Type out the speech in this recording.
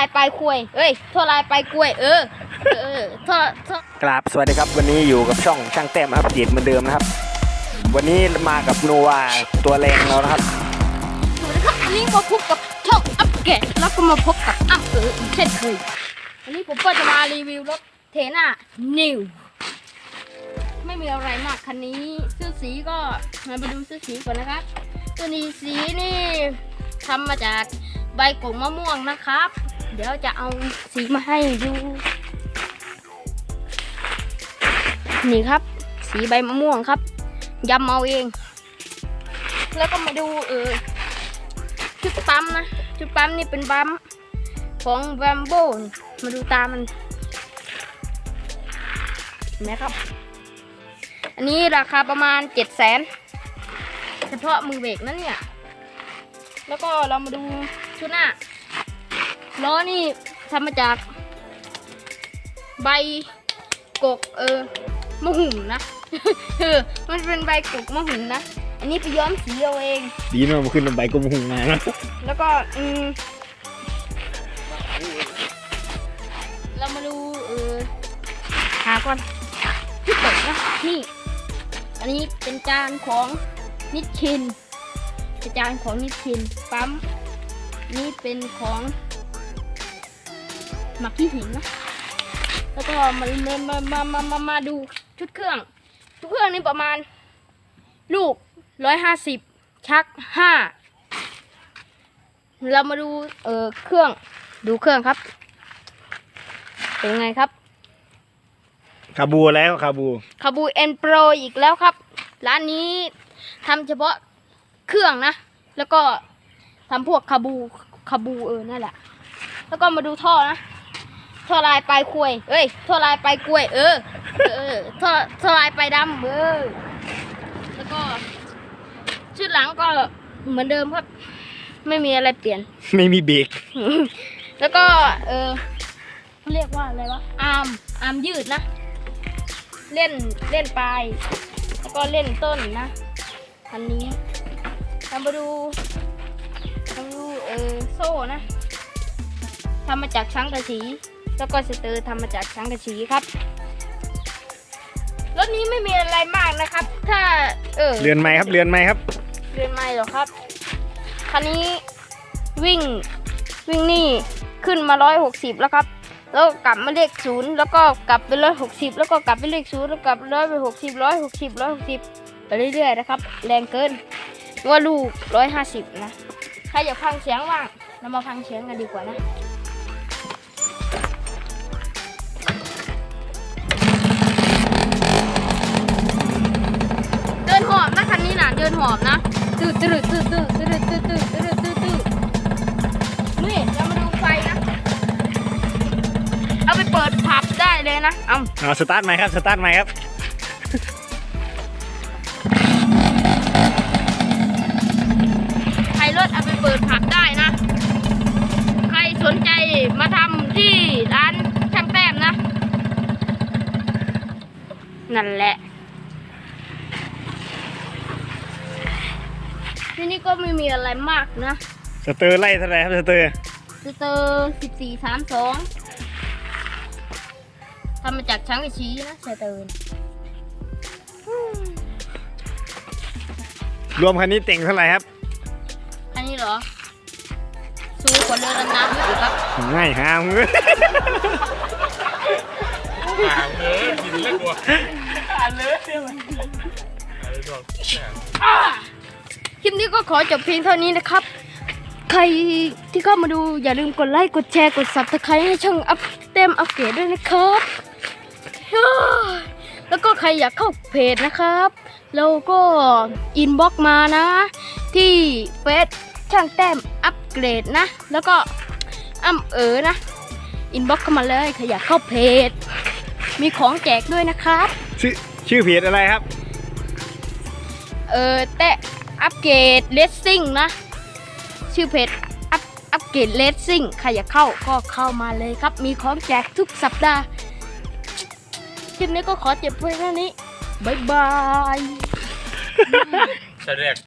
ายไปคุยเอ้ยโทรลายไปกล้วย เออ เออโทรโทรกราบสวัสดีครับวันนี้อยู่กับช่องช่างแต้มอัปเดตเหมือนเดิมนะครับ วันนี้มากับโนวาตัวแรงเรานะครับ สวัสดีครับวันนี้มาพบกับช่องอัปเกรดแล้วก็มาพบกับอัปเอออีกเช่นเคยวันนี้ผมก็จะมารีวิวรถเทน่านิวไม่มีอะไรมากคันนี้เสื้อสีก็มาไปดูเสื้อสีก่อนนะครับตัวนี้สีนี่ทำมาจากใบกงมะม่วงนะครับ เดี๋ยวจะเอาสีมาให้ดูนี่ครับ สีใบมะม่วงครับยำเอาเอง แล้วก็มาดูเออชุดปั๊มนะชุดปั๊มนี่เป็นปั๊มของแวมโบมาดูตามันเห็นไหมครับ อันนี้ราคาประมาณเจ็ดแสนเฉพาะมือเบรกนั่นเนี่ย แล้วก็เรามาดูชุดหน้า ล้อนี่ทำมาจาก ใบกกเออมะหุ่มนะเออมันเป็นใบกกมะหุ่มนะ อันนี้ไปย้อมสีเอาเอง ดีนะมาขึ้นใบกลมหุงมานะแล้วก็อืมเรามาดูเออหาก่อนที่เปิดนะนี่ อันนี้เป็นจานของนิชชินเป็นจานของนิชชินปั๊มนี่เป็นของ หมักขี้หินนะแล้วก็มามามามามามามาดูชุดเครื่อง ชุดเครื่องนี่ประมาณ ลูกร้อยห้าสิบชักห้าเรามาดูเออเครื่องดูเครื่องครับ เป็นไงครับคาบูแล้วคาบูคาบูเอ็นโปรอีกแล้วครับ ร้านนี้ทำเฉพาะเครื่องนะ แล้วก็ทำพวกคาบูคาบูเออนั่นแหละ แล้วก็มาดูท่อนะ ท่อลายปลายคุยเอ้ยท่อลายปลายกล้วย เออ เออท่อท่อลายปลายดำเออแล้วก็ ชุดหลังก็เหมือนเดิมครับ ไม่มีอะไรเปลี่ยน ไม่มีเบรกแล้วก็เออเขาเรียกว่าอะไรวะอาร์มอาร์มยืดนะ เล่นเล่นปลายแล้วก็เล่นต้นนะ อันนี้ทำมาดูทำมาดูเออโซ่นะทำมาจากช้างกระสี แล้วก็สเตอร์ทำมาจากช้างกระสีครับ รถนี้ไม่มีอะไรมากนะครับ ถ้า เออเรือนไม้ครับเรือนไม้ครับ เรียนไม่หรอกครับ คันนี้วิ่งวิ่งนี่ขึ้นมาร้อยหกสิบแล้วครับ แล้วกลับมาเลขศูนย์แล้วก็กลับไปร้อยหกสิบแล้วก็กลับไปเลขศูนย์แล้วกลับร้อยไปหกสิบร้อยหกสิบร้อยหกสิบไปเรื่อยๆนะครับ แรงเกินว่าลูกร้อยห้าสิบนะ ใครอยากฟังเสียงว่างเรามาฟังเสียงกันดีกว่านะ หอบนะตื้อตื้อตื้อตื้อตื้อตื้อตื้อตื้อตื้อตื้อนี่เรามาดูไฟนะเอาไปเปิดผับได้เลยนะเอาเอาสตาร์ทใหม่ครับสตาร์ทใหม่ครับใครรถเอาไปเปิดผับได้นะ ใครสนใจมาทำที่ร้านช่างแต้มนะ นั่นแหละ ที่นี่ก็ไม่มีอะไรมากนะสเตอร์ไล่เท่าไหรครับสเตอร์สเตอร์สิบสี่สามสองทำมาจากช้างกระชี้นะสเตอร์รวมคันนี้เต็งเท่าไหร่ครับอันนี้เหรอสูงกว่าเรือดำน้ำอีกครับง่ายหามเลยห่างเลยกินเล่นบัวคลิ ปนี้ก็ขอจบเพียงเท่านี้นะครับ ใครที่เข้ามาดูอย่าลืมกดไลค์ กดแชร์ กด subscribe ให้ช่องอัพเต็มอัปเกรดด้วยนะครับฮ่าแล้วก็ใครอยากเข้าเพจนะครับเราก็อินบ็อกมานะ ที่เฟซช่างแต้มอัปเกรดนะ แล้วก็อ้ำเอ๋อนะ อินบ็อกเข้ามาเลยใครอยากเข้าเพจ มีของแจกด้วยนะครับ ชื่อชื่อเพจอะไรครับ เออแต่ อัปเกรดเลสซิ่งนะ ชื่อเพจอัปอัปเกรดเลสซิ่งใครอยากเข้าก็เข้ามาเลยครับ มีของแจกทุกสัปดาห์คลิปนี้ก็ขอจบเพียงเท่านี้ บ๊ายบาย แสดง